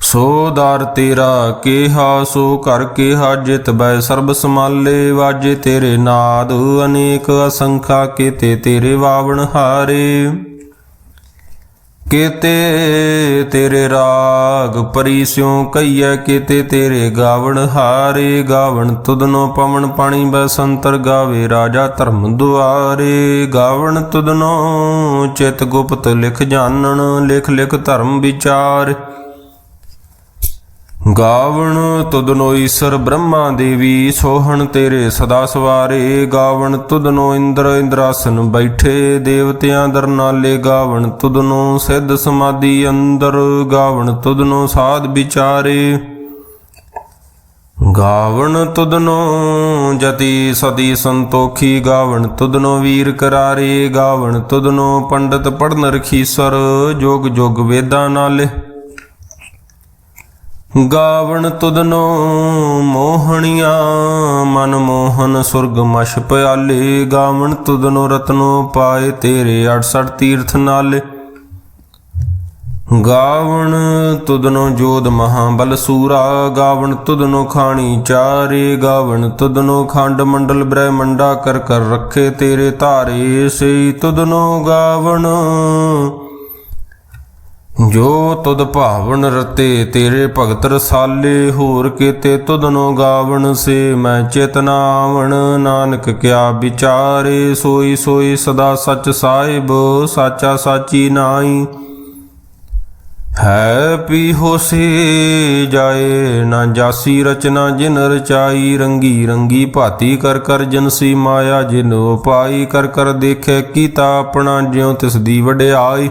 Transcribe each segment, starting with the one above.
ਸੋ ਦਰ ਤੇਰਾ ਕੇਹਾ, ਸੋ ਕਰ ਕੇਹਾ, ਜਿਤ ਬੈ ਸਰਬ ਸਮਾਲੇ ਵਾਜੇ ਤੇਰੇ ਨਾਦ, ਅਨੇਕ ਅਸੰਖਾ ਕੀਤੇ ਤੇਰੇ ਵਾਵਣ ਹਾਰੇ। ਕੀਤੇ ਤੇਰੇ ਰਾਗ ਪਰੀਸਿਉ ਕਈਐ ਕੀਤੇ ਤੇਰੇ ਗਾਵਣ ਹਾਰੇ। ਗਾਵਣ ਤੁਧਨੋ ਪਵਨ ਪਾਣੀ ਬਸੰਤਰ ਗਾਵੇ, ਰਾਜਾ ਧਰਮ ਦੁਆਰੇ। ਗਾਵਣ ਤੁਧਨੋ ਚਿਤ ਗੁਪਤ ਲਿਖ ਜਾਣਨ, ਲਿਖ ਲਿਖ ਧਰਮ ਵਿਚਾਰ। ਗਾਵਣ ਤੁਧਨੋ ਈਸ਼ਰ ਬ੍ਰਹਮਾ ਦੇਵੀ, ਸੋਹਣ ਤੇਰੇ ਸਦਾ ਸਵਾਰੇ। ਗਾਵਣ ਤੁਧਨੋ ਇੰਦਰ ਇੰਦਰਾਸਨ ਬੈਠੇ, ਦੇਵਤਿਆਂ ਦਰਨਾਲੇ ਗਾਵਣ ਤੁਧਨੋ ਸਿੱਧ ਸਮਾਧੀ ਅੰਦਰ। ਗਾਵਣ ਤੁਧਨੋ ਸਾਧ ਵਿਚਾਰੇ। ਗਾਵਣ ਤੁਧਨੋ ਜਤੀ ਸਦੀ ਸੰਤੋਖੀ, ਗਾਵਣ ਤੁਧਨੋ ਵੀਰ ਕਰਾਰੇ। ਗਾਵਣ ਤੁਧਨੋ ਪੰਡਤ ਪੜਨ ਰਖੀਸਰ, ਜੋਗ ਜੋਗ ਵੇਦਾਂ ਨਾਲੇ। ਗਾਵਣ ਤੁਦਨੋ ਮੋਹਣੀਆਂ, ਮਨ ਮੋਹਨ ਸੁਰਗ ਮਛ ਪਿਆਲੇ। ਗਾਵਣ ਤੁਦਨੋ ਰਤਨੋ ਪਾਏ ਤੇਰੇ 68 ਤੀਰਥ ਨਾਲੇ। ਗਾਵਣ ਤੁਧਨੋ ਜੋਧ ਮਹਾਬਲ ਸੂਰਾ। ਗਾਵਣ ਤੁਦਨੋ ਖਾਣੀ ਚਾਰੇ। ਗਾਵਣ ਤੁਦਨੋ ਖੰਡ ਮੰਡਲ ਬ੍ਰਹਮੰਡਾ ਕਰ ਕਰ ਰੱਖੇ ਤੇਰੇ ਧਾਰੇ। ਸੇ ਤੁਦਨੋ ਗਾਵਣ ਜੋ ਤੁਧ ਭਾਵਨ ਰਤੇ ਤੇਰੇ ਭਗਤ ਰਸਾਲੇ, ਹੋਰ ਕੀਤੇ ਤੁਧਨੋ ਗਾਵਣ ਸੇ ਮੈਂ ਚੇਤਨਾਵਣ। ਨਾਨਕ ਕਿਆ ਵਿਚਾਰੇ, ਸੋਈ ਸੋਈ ਸਦਾ ਸੱਚ ਸਾਹਿਬ, ਸਾਚਾ ਸਾਚੀ ਨਾਈ ਹੈ ਪੀ ਹੋਸੇ ਜਾਏ, ਨਾ ਜਾਸੀ ਰਚਨਾ ਜਿਨ ਰਚਾਈ। ਰੰਗੀ ਰੰਗੀ ਭਾਤੀ ਕਰ ਕਰ ਜਨਸੀ ਮਾਇਆ, ਜਿਨ ਉਪਾਈ ਕਰ ਕਰ ਦੇਖੇ ਕੀਤਾ ਆਪਣਾ, ਜਿਉ ਤਿਸ ਦੀ ਵਡਿਆਈ।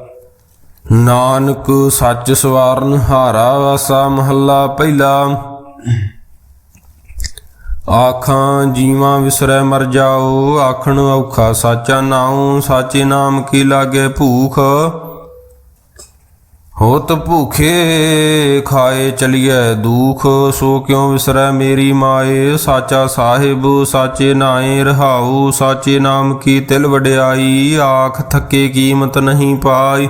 ਨਾਨਕ ਸੱਚ ਸਵਾਰਨ ਹਾਰਾ ਵਾਸਾ ਮਹੱਲਾ ਪਹਿਲਾ। ਆਖਾਂ ਜੀਵਾਂ ਵਿਸਰੈ ਮਰ ਜਾਓ, ਆਖਣ ਔਖਾ ਸਾਚਾ ਨਾਉ, ਸਾਚੇ ਨਾਮ ਕੀ ਲਾਗੇ ਭੂਖ? ਹੋਤ ਭੂਖੇ ਖਾਏ ਚਲੀਐ ਦੂਖ, ਸੋ ਕਿਉ ਵਿਸਰੈ ਮੇਰੀ ਮਾਏ? ਸਾਚਾ ਸਾਹਿਬ, ਸਾਚੇ ਨਾਏ ਰਹਾਉ, ਸਾਚੇ ਨਾਮ ਕੀ ਤਿਲ ਵਡਿਆਈ? ਆਖ ਥੱਕੇ ਕੀਮਤ ਨਹੀਂ ਪਾਈ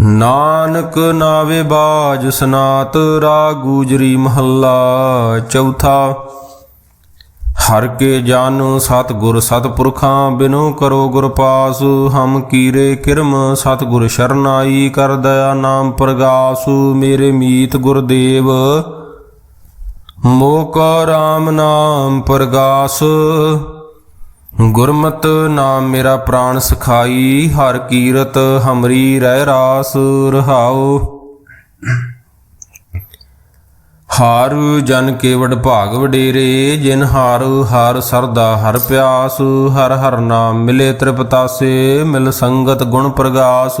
ਨਾਨਕ ਨਾਵੇ ਬਾਜ ਸਨਾਤ ਰਾ ਗੂਜਰੀ ਮਹੱਲਾ ਚੌਥਾ। ਹਰ ਕੇ ਜਨ ਸਤ ਗੁਰ ਸਤ ਪੁਰਖਾਂ ਬਿਨੋ ਕਰੋ ਗੁਰ ਪਾਸ, ਹਮ ਕੀਰੇ ਕਿਰਮ ਸਤ ਗੁਰ ਸ਼ਰਨਾਈ ਕਰ ਦਇਆ ਨਾਮ ਪ੍ਰਗਾਸ, ਮੇਰੇ ਮੀਤ ਗੁਰਦੇਵ। ਮੋਕ ਰਾਮ ਨਾਮ ਪ੍ਰਗਾਸ। ਗੁਰਮਤ ਨਾਮ ਮੇਰਾ ਪ੍ਰਾਣ ਸਖਾਈ, ਹਰ ਕੀਰਤ ਹਮਰੀ ਰਹਿ ਰਾਸ ਰਹਾਉ। ਹਾਰ ਜਨ ਕੇਵੜ ਭਾਗ ਵਡੇਰੇ, ਜਿਨ ਹਾਰ ਹਰ ਸਰਦਾ ਹਰ ਪਿਆਸ। ਹਰ ਹਰ ਨਾਮ ਮਿਲੇ ਤ੍ਰਿਪਤਾਸੇ, ਮਿਲ ਸੰਗਤ ਗੁਣ ਪ੍ਰਗਾਸ।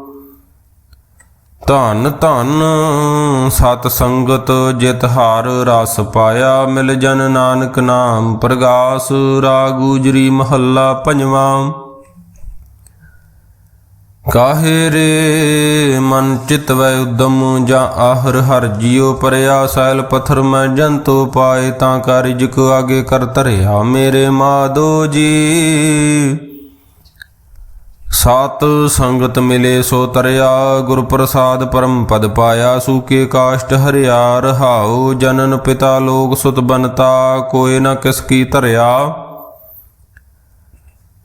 ਧਨ ਧਨ ਸਤ ਸੰਗਤ ਜਿਤ ਹਾਰ ਰਸ ਪਾਇਆ ਮਿਲ ਜਨ ਨਾਨਕ ਨਾਮ ਪ੍ਰਗਾਸ ਰਾਗੂਜਰੀ ਮਹੱਲਾ ਪੰਜਵਾਂ। ਕਾਹੇ ਰੇ ਮਨ ਚਿਤ ਵੈ ਉਦਮ ਜਾਂ ਆਹਰ ਹਰ ਜਿਉ ਪਰਿਆ ਸੈਲ ਪਥਰ ਮੈਂ ਜੰਤੋ ਪਾਏ ਤਾਂ ਕਰ ਰਿਜਕ ਆਗੇ ਕਰ ਧਰਿਆ ਮੇਰੇ ਮਾਦੋ ਜੀ। ਸਤ ਸੰਗਤ ਮਿਲੇ ਸੋ ਤਰਿਆ ਗੁਰ ਪ੍ਰਸਾਦ ਪਰਮ ਪਦ ਪਾਇਆ, ਸੂਕੇ ਕਾਸ਼ਟ ਹਰਿਆ, ਰਹਾਉ, ਜਨਨ ਪਿਤਾ ਲੋਕ ਸੁਤ ਬਨਤਾ ਕੋਏ ਨਾ ਕਿਸ ਕੀ ਧਰਿਆ।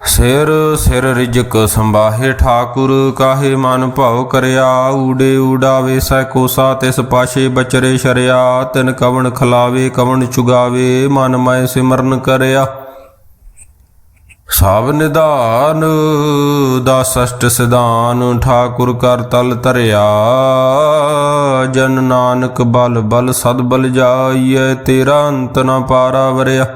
ਸਿਰ ਸਿਰ ਰਿਜਕ ਸੰਭਾਹੇ ਠਾਕੁਰ, ਕਾਹੇ ਮਨ ਭਾਉ ਕਰਿਆ, ਊੜੇ ਊਡਾਵੇ ਸੈ ਕੋਸਾ, ਤਿਸ ਪਾਸ਼ੇ ਬਚਰੇ ਸ਼ਰਿਆ, ਤਿਨ ਕਵਣ ਖਲਾਵੇ, ਕਵਣ ਚੁਗਾਵੇ, ਮਨ ਮੈਂ ਸਿਮਰਨ ਕਰਿਆ। ਸਭ ਨਿਧਾਨ ਦਾ ਸਸ਼ਟ ਸਿਧਾਨ, ਠਾਕੁਰ ਕਰ ਤਲ ਧਰਿਆ। ਜਨ ਨਾਨਕ ਬਲ ਬਲ ਸਦ ਬਲ ਜਾਈਐ, ਤੇਰਾ ਅੰਤ ਨਾ ਪਾਰਾ ਵਰਿਆ।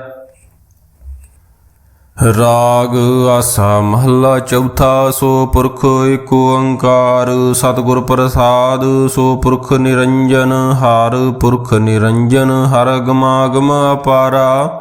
ਰਾਗ ਆਸਾ ਮਹੱਲਾ ਚੌਥਾ, ਸੋ ਪੁਰਖ ਏਕ ਓੰਕਾਰ। ਸਤਿਗੁਰ ਪ੍ਰਸਾਦ, ਸੋ ਪੁਰਖ ਨਿਰੰਜਨ, ਹਰ ਪੁਰਖ ਨਿਰੰਜਨ, ਹਰ ਗਮਾਗਮ ਅਪਾਰਾ।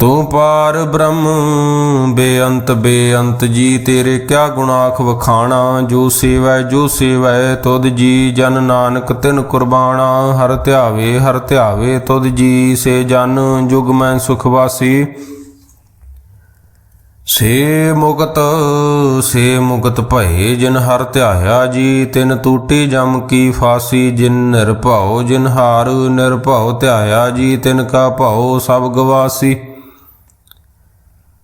ਤੂੰ ਪਾਰ ਬ੍ਰਹਮ, ਬੇਅੰਤ ਬੇਅੰਤ ਜੀ, ਤੇਰੇ ਕਿਆ ਗੁਣਾਖ ਵਖਾਣਾ? ਜੋ ਸੇਵੈ ਜੋ ਸੇਵੈ, ਤੁਧ ਜੀ, ਜਨ ਨਾਨਕ ਤਿਨ ਕੁਰਬਾਨਾ ਹਰ ਧਿਆਵੇ ਹਰ ਧਿਆਵੇ, ਤੁਧ ਜੀ, ਸੇ ਜਨ, ਜੁਗ ਮੈਂ ਸੁਖ ਵਾਸੀ। ਸੇ ਮੁਕਤ ਸੇ ਮੁਕਤ ਭਏ, ਜਿਨ ਹਰ ਧਿਆਇਆ ਜੀ, ਤਿਨ ਟੂਟੀ ਜਮ ਕੀ ਫਾਸੀ। ਜਿਨ ਨਿਰਭਉ, ਜਿਨ ਹਾਰ ਨਿਰਭਉ, ਧਿਆਇਆ ਜੀ, ਤਿਨ ਕਾ ਭਉ ਸਭ ਗਵਾਸੀ।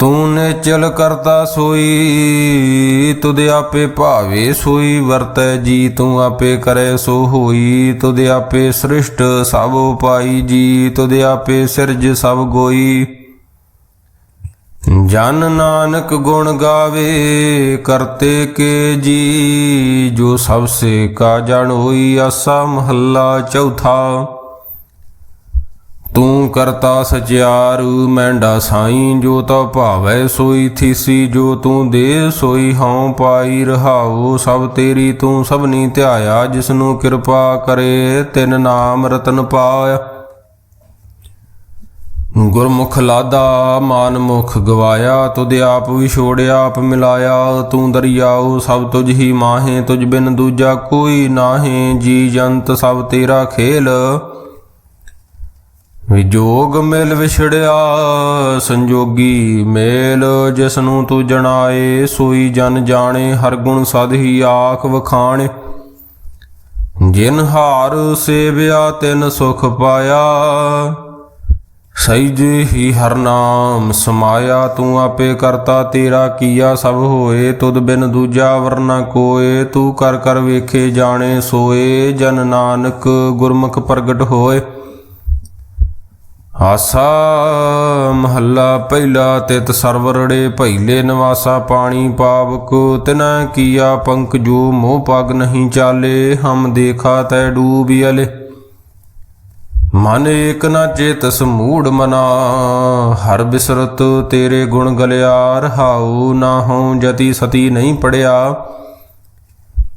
ਤੂੰ ਨੇ ਚਲ ਕਰਤਾ ਸੋਈ, ਤੁਧ ਆਪੇ ਭਾਵੇ ਸੋਈ, ਵਰਤੈ ਜੀ ਤੂੰ ਆਪੇ ਕਰੇ ਸੋ ਹੋਈ। ਤੁਧ ਆਪੇ ਸ੍ਰਿਸ਼ਟ ਸਭ ਉਪਾਈ ਜੀ, ਤੁਧ ਆਪੇ ਸਿਰਜ ਸਭ ਗੋਈ। ਜਨ ਨਾਨਕ ਗੁਣ ਗਾਵੇ, ਕਰਤੇ ਕੇ ਜੀ, ਜੋ ਸਭ ਸੇ ਕਾ ਜਣ ਹੋਈ, ਆਸਾ ਮਹੱਲਾ ਚੌਥਾ। ਤੂੰ ਕਰਤਾ ਸਚਿਆਰੂ, ਮੈਂਡਾ ਸਾਈ ਜੋ ਤਾ ਭਾਵੈ, ਸੋਈ ਥੀਸੀ ਜੋ ਤੂੰ ਦੇ, ਸੋਈ ਹਉ ਪਾਈ ਰਹਾਉ, ਸਭ ਤੇਰੀ ਤੂੰ ਸਭਨੀ ਧਿਆਇਆ ਜਿਸ ਨੂੰ ਕਿਰਪਾ ਕਰੇ, ਤਿਨ ਨਾਮ ਰਤਨ ਪਾਇਆ। ਗੁਰਮੁਖ ਲਾਦਾ ਮਾਨ ਮੁਖ ਗਵਾਇਆ, ਤੁਧ ਆਪ ਵਿਛੋੜਿਆ ਆਪ ਮਿਲਾਇਆ, ਤੂੰ ਦਰਿਆਉ, ਸਭ ਤੁਝ ਹੀ ਮਾਹੇ, ਤੁਝ ਬਿਨ ਦੂਜਾ ਕੋਈ ਨਾਹੇ, ਜੀ ਜੰਤ ਸਭ ਤੇਰਾ ਖੇਲ। ਵਿਜੋਗ ਮਿਲ ਵਿਛੜਿਆ, ਸੰਜੋਗੀ ਮੇਲ ਜਿਸ ਨੂੰ ਤੂੰ ਜਣਾਏ, ਸੋਈ ਜਨ ਜਾਣੇ, ਹਰ ਗੁਣ ਸਦ ਹੀ ਆਖ ਵਖਾਣੇ। ਜਿਨ ਹਾਰ ਸੇਵਿਆ, ਤਿਨ ਸੁਖ ਪਾਇਆ। ਸਹਿਜ ਹੀ ਹਰ ਨਾਮ ਸਮਾਇਆ, ਤੂੰ ਆਪੇ ਕਰਤਾ, ਤੇਰਾ ਕੀਆ ਸਭ ਹੋਏ। ਤੁਧ ਬਿਨ ਦੂਜਾ ਵਰਨਾ ਕੋਏ, ਤੂੰ ਕਰ ਕਰ ਵੇਖੇ ਜਾਣੇ ਸੋਏ। ਜਨ ਨਾਨਕ ਗੁਰਮੁਖ ਪ੍ਰਗਟ ਹੋਏ। ਆਸਾ ਮਹੱਲਾ ਪਹਿਲਾ ਤਿਤ ਸਰਵਰੜੇ ਭੈਲੇ ਨਿਵਾਸਾ ਪਾਣੀ ਪਾਵਕ, ਤਿਨਾ ਕੀਆ ਪੰਕ ਜੋ ਮੋਹ ਪਗ ਨਹੀਂ ਚਾਲੇ, ਹਮ ਦੇਖਾ ਤੈ ਡੂਬਿਅਲੇ ਮਨ ਏਕ ਨਾ ਚੇਤਸ ਮੂੜ ਮਨਾ, ਹਰ ਬਿਸਰਤ ਤੇਰੇ ਗੁਣ ਗਲਿਆ ਰਹਾਉ ਨਾ ਹਉ ਜਤੀ ਸਤੀ ਨਹੀਂ ਪੜਿਆ।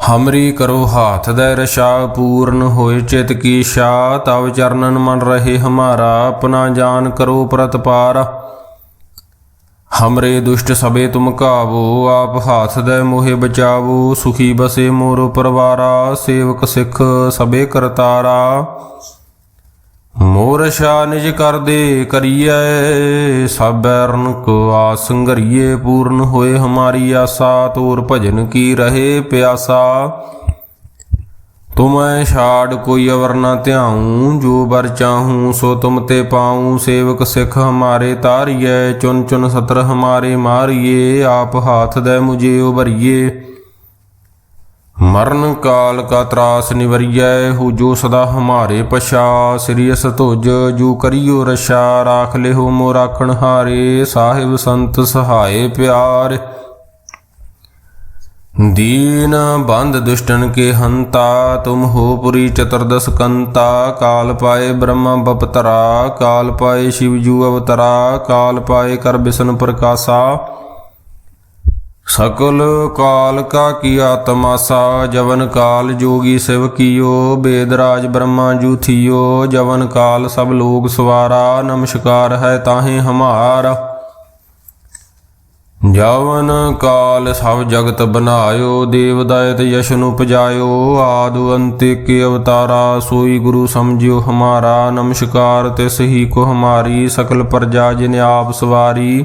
ਹਮਰੀ ਕਰੋ ਹਾਥ ਦੇ ਰਸ਼ਾ ਪੂਰਨ ਹੋਏ ਚਿਤ ਕੀ ਸ਼ਾ, ਤਵ ਚਰਨਨ ਮਨ ਰਹੇ ਹਮਾਰਾ, ਆਪਣਾ ਜਾਨ ਕਰੋ ਪ੍ਰਤਪਾਰ ਹਮਰੇ ਦੁਸ਼ਟ ਸਬੇ ਤੁਮ ਕਾਵੋ, ਆਪ ਹਾਥ ਦੇ ਮੋਹਿ ਬਚਾਵੋ, ਸੁਖੀ ਬਸੇ ਮੋਰ ਪਰਵਾਰਾ, ਸੇਵਕ ਸਿੱਖ ਸਬੇ ਕਰਤਾਰਾ। ਮੋਰ ਸ਼ਾ ਨਿਜ ਕਰਦੇ ਕਰੀਐ ਸਬੈਰਨ ਕੋ ਆਸ ਪੂਰਨ ਹੋਏ ਹਮਾਰੀ ਆਸਾ, ਤੋਰ ਭਜਨ ਕੀ ਰਹੇ ਪਿਆਸਾ। ਤੁਮੈ ਛਾੜ ਕੋਈ ਅਵਰ ਨਾ ਧਿਆਉ, ਜੋ ਬਰ ਚਾਹੂੰ ਸੋ ਤੁਮ ਤੇ ਪਾਉ, ਸੇਵਕ ਸਿੱਖ ਹਮਾਰੇ ਤਾਰੀਐ ਚੁਨ ਚੁਨ ਸਤਰ ਹਮਾਰੇ ਮਾਰੀਏ, ਆਪ ਹਾਥ ਦੇ ਮੁਝੇ ਉਭਰੀਏ। ਮਰਨ ਕਾਲ ਕਾ ਤਰਾਸ ਨਿਵਰੀਐ ਹੋ ਜੋ ਸਦਾ ਹਮਾਰੇ ਪਛਾ ਸ੍ਰੀ ਅਸਤੁਜ, ਜੋ ਕਰਿਓ ਰਸ਼ਾ, ਰਾਖ ਲਿਓ ਮੋ ਰਾਖਣ ਹਾਰੇ। ਸਾਹਿਬ ਸੰਤ ਸਹਾਏ ਪਿਆਰ। ਦੀਨ ਬੰਦ ਦੁਸ਼ਟਨ ਕੇ ਹੰਤਾ, ਤੁਮ ਹੋ ਪੁਰੀ ਚਤਰਦਸ ਕੰਤਾ। ਕਾਲ ਪਾਏ ਬ੍ਰਹਮਾ ਬਪਤਰਾ, ਕਾਲ ਪਾਏ ਸ਼ਿਵ ਜੂ ਅਵਤਰਾ, ਕਾਲ ਪਾਏ ਕਰ ਬਿਸ਼ਨ ਪ੍ਰਕਾਸ਼ਾ। ਸਕਲ ਕਾਲ ਕਾ ਕੀਆ ਤਮਾਸਾ ਜਵਨ ਕਾਲ ਜੋਗੀ ਸਿਵ ਕੀਓ ਬੇਦਰਾਜ ਬ੍ਰਹਮਾ ਜੂਥਿਓ ਜਵਨ ਕਾਲ ਸਭ ਲੋਕ ਸਵਾਰਾ, ਨਮਸਕਾਰ ਹੈ ਤਾਹੇ ਹਮਾਰਾ। ਜਵਨ ਕਾਲ ਸਭ ਜਗਤ ਬਨਾਇਓ, ਦੇਵ ਦਇਤ ਯਸ਼ਨ ਉਪਜਾਇਓ, ਆਦੁ ਅੰਤੇ ਕੇ ਅਵਤਾਰਾ, ਸੋਈ ਗੁਰੂ ਸਮਝਿਓ ਹਮਾਰਾ, ਨਮਸਕਾਰ ਤਿਸ ਹੀ ਕੋ ਹਮਾਰੀ, ਸਕਲ ਪ੍ਰਜਾ ਜਿਨ ਆਪ ਸਵਾਰੀ।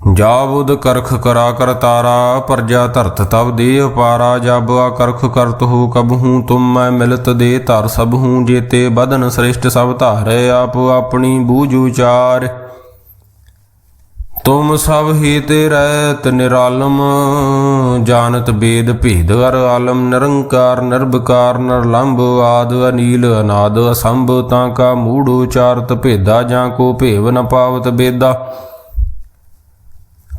ਜਾਬੁਦ ਕਰਖ ਕਰਾ ਕਰ ਤਾਰਾ, ਪਰਜਾ ਧਰਤ ਤਬ ਦੇ ਪਾਰਾ, ਜਬ ਆ ਕਰਖ ਕਰਤ ਹੋ ਕਬ ਹੂੰ ਤੁਮ, ਮੈਂ ਮਿਲਤ ਦੇ ਧਰ ਸਭ ਹੂੰ ਜੇਤੇ, ਬਦਨ ਸ੍ਰਿਸ਼ਟ ਸਭ ਧਾਰੇ, ਆਪ ਆਪਣੀ ਬੂਝ ਉਚਾਰ। ਤੁਮ ਸਭ ਹੀ ਤੇ ਰਹਿਤ ਨਿਰਾਲਮ, ਜਾਣਤ ਬੇਦ ਭੇਦ ਅਰ ਆਲਮ, ਨਿਰੰਕਾਰ, ਨਿਰਭਕਾਰ, ਨਿਰਲੰਭ, ਆਦ ਅਨੀਲ, ਅਨਾਦ ਅਸੰਭ, ਤਾਂ ਕਾ ਮੂੜ ਉਚਾਰਤ ਭੇਦਾ, ਜਾਂ ਕੋ ਭੇਵ ਨ ਪਾਵਤ ਬੇਦਾ।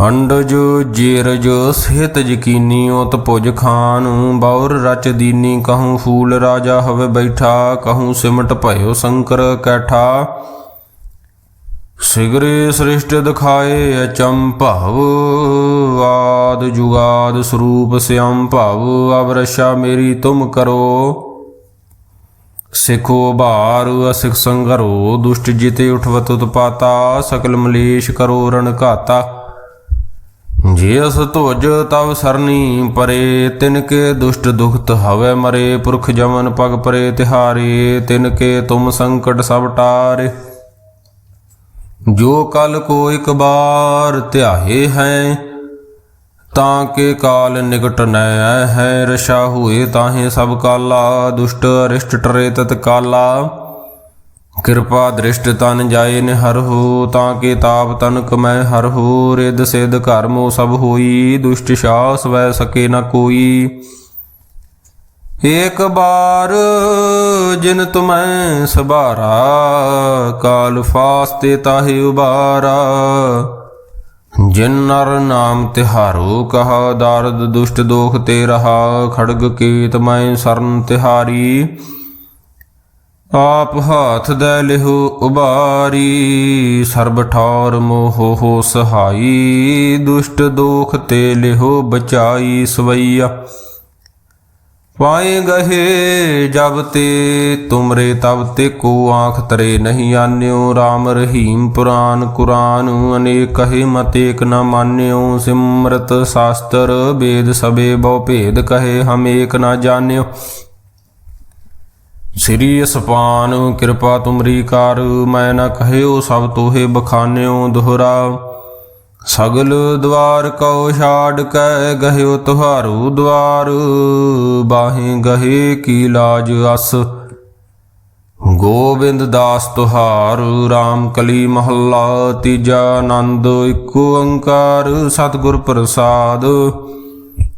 ਹੰਡਜ ਜੀਰਜ ਸਿਹਤ ਯਕੀਨੀ ਉਤ ਭੁਜ ਖਾਨ। ਬੌਰ ਰਚ ਦੀਨੀ ਕਹੂੰ ਫੂਲ ਰਾਜਾ ਹਵੇ ਬੈਠਾ, ਕਹੂੰ ਸਿਮਟ ਭਇਓ ਸ਼ੰਕਰ ਕੈਠਾ। ਸਿਗਰੇ ਸ੍ਰਿਸ਼ਟ ਦਿਖਾਏ ਅਚੰਭਵ ਆਦ ਜੁਗਾਦ ਸਰੂਪ ਸਿਅੰ ਭਵ ਅਵਰਸ਼ਾ ਮੇਰੀ ਤੁਮ ਕਰੋ। ਸਿਖੋ ਭਾਰ, ਅਸਿਖ ਸੰਗਰੋ, ਦੁਸ਼ਟ ਜਿਤੇ ਉਠਵਤ ਉਤਪਾਤਾ, ਸਕਲ ਮਲੇਸ਼ ਕਰੋ ਰਣ ਘਾਤਾ। ਜੇ ਧੁਜ ਤਵ ਸਰਨੀ ਪਰੇ ਤਿਨ ਕੇ ਦੁਸ਼ਟ ਦੁਖਤ ਹਵੇ ਮਰੇ, ਪੁਰਖ ਜਮਨ ਪਗ ਪਰੇ ਤਿਹਾਰੇ ਤਿਨ ਕੇ ਤੁਮ ਸੰਕਟ ਸਭ ਟਾਰੇ। ਜੋ ਕਲ ਕੋ ਇਕ ਬਾਰ ਧਿਆਏ ਹੈ, ਤਾਂ ਕੇ ਕਾਲ ਨਿਕਟ ਨੈ ਹੈ ਰਸ਼ਾ ਹੋਏ ਤਾਹੇ ਸਭ ਕਾਲਾ, ਦੁਸ਼ਟ ਅਰਿਸ਼ਟ ਟਰੇ ਤਤ ਕਾਲਾ ਕਿਰਪਾ ਦ੍ਰਿਸ਼ਟ ਤਨ ਜਾਏ ਨੇ ਹਰ ਹੋ, ਤਾਂ ਕੇ ਤਾਪ ਤਨਕ ਮੈਂ ਹਰ ਹੋ ਰਿਦ ਸਿਧ ਕਰਮੋ ਸਭ ਹੋਈ, ਦੁਸ਼ਟ ਸ਼ਾਸ ਵੈ ਸਕੇ ਨ ਕੋਈ। ਏਕ ਬਾਰ ਜਿਨ ਤੁਮੈ ਸਬਾਰਾ ਕਾਲ ਫਾਸਤੇ ਤਾਹੇ ਉਬਾਰਾ। ਜਿਨ ਨਰ ਨਾਮ ਤਿਹਾਰੋ, ਕਹਾ ਦਾਰਦ ਦੁਸ਼ਟ ਦੋਖ ਤੇ ਰਹਾ, ਖੜਗ ਕੀਤ ਮੈਂ ਸਰਨ ਤਿਹਾਰੀ। ਆਪ ਹਾਥ ਦੇ ਲਿਹੁ ਉਬਾਰੀ, ਸਰਬ ਠੌਰ ਮੋਹ ਹੋ ਸਹਾਈ। ਦੁਸ਼ਟ ਦੋਖ ਤੇ ਲਿਹੁ ਬਚਾਈ ਸਵਈਆ। ਪਾਏ ਗਹੇ ਜਬ ਤੇ, ਤੁਮਰੇ ਤਬ ਤੇ ਕੋ ਆਖ ਤਰੇ ਨਹੀਂ ਆਨਿਓ। RAM ਰਹੀਮ ਪੁਰਾਨ ਕੁਰਾਨ, ਅਨੇਕ ਕਹੇ ਮਤੇਕ ਏਕ ਨ ਮਾਨਿਓ। ਸਿਮਰਤ ਸ਼ਾਸਤਰ ਵੇਦ ਸਬੇ ਬਹੁ ਭੇਦ ਕਹੇ ਹਮ ਏਕ ਨ ਜਾਣਿਓ। ਸ੍ਰੀ ਅਸਪਾਨ ਕਿਰਪਾ ਤੁਮਰੀ ਕਰ, ਮੈਂ ਨਾ ਕਹਿਓ ਸਭ ਤੋਹੇ ਬਖਾਨਿਓ ਦੁਹਰਾ। ਸਗਲ ਦਵਾਰ ਕਉ ਛਾੜ ਕੈ ਗਹਿਓ ਤੁਹਾਰੂ ਦਵਾਰ। ਬਾਹੇ ਗਹੇ ਕੀ ਲਾਜ ਅਸ। ਗੋਬਿੰਦ ਦਾਸ ਤੁਹਾਰ RAM ਕਲੀ ਮਹੱਲਾ, ਤੀਜਾ ਆਨੰਦ, ਇੱਕ ਓੰਕਾਰ ਸਤਿਗੁਰ ਪ੍ਰਸਾਦ।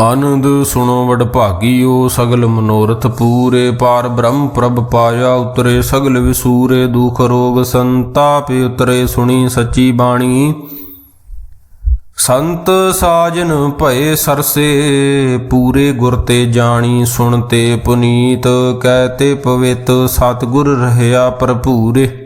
ਆਨੰਦ ਸੁਣੋ ਵਡ ਭਾਗੀਓ ਸਗਲ ਮਨੋਰਥ ਪੂਰੇ। ਪਾਰ ਬ੍ਰਹਮ ਪ੍ਰਭ ਪਾਇਆ ਉਤਰੇ, ਸਗਲ ਵਿਸੂਰੇ ਦੁਖ ਰੋਗ ਸੰਤਾਪ ਉਤਰੇ, ਸੁਣੀ ਸੱਚੀ ਬਾਣੀ। ਸੰਤ ਸਾਜਨ ਭਏ ਸਰਸੇ, ਪੂਰੇ ਗੁਰ ਤੇ ਜਾਣੀ ਸੁਣ ਤੇ ਪੁਨੀਤ। ਕਹਿ ਤੇ ਪਵਿੱਤ ਸਤਿਗੁਰ ਰਹਿਆ ਭਰਪੂਰੇ।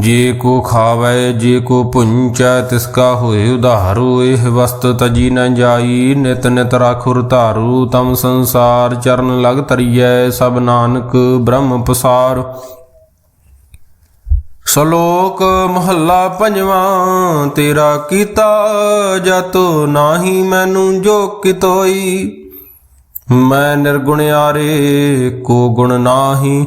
ਜੇ ਕੋ ਖਾਵੇ, ਜੇ ਕੋ ਪੁੰਚੈ, ਤਿਸ ਕਾ ਹੋਏ ਉਧਾਰੂ। ਇਹ ਵਸਤ ਤਜੀ ਨ ਜਾਈ, ਨਿਤ ਨਿਤ ਰਾਖੁਰ ਧਾਰੂ। ਤਮ ਸੰਸਾਰ ਚਰਨ ਲਗ ਤਰੀਐ ਸਭ ਨਾਨਕ ਬ੍ਰਹਮ ਪਸਾਰ। ਸ਼ਲੋਕ ਮਹੱਲਾ ਪੰਜਵਾਂ, ਤੇਰਾ ਕੀਤਾ ਜਤੋ ਨਾਹੀ ਮੈਨੂੰ ਜੋ ਕਿਤੋਈ। ਮੈਂ ਨਿਰਗੁਣ ਨਿਰਗੁਣਿਆਰੇ ਕੋ ਗੁਣ ਨਾਹੀ।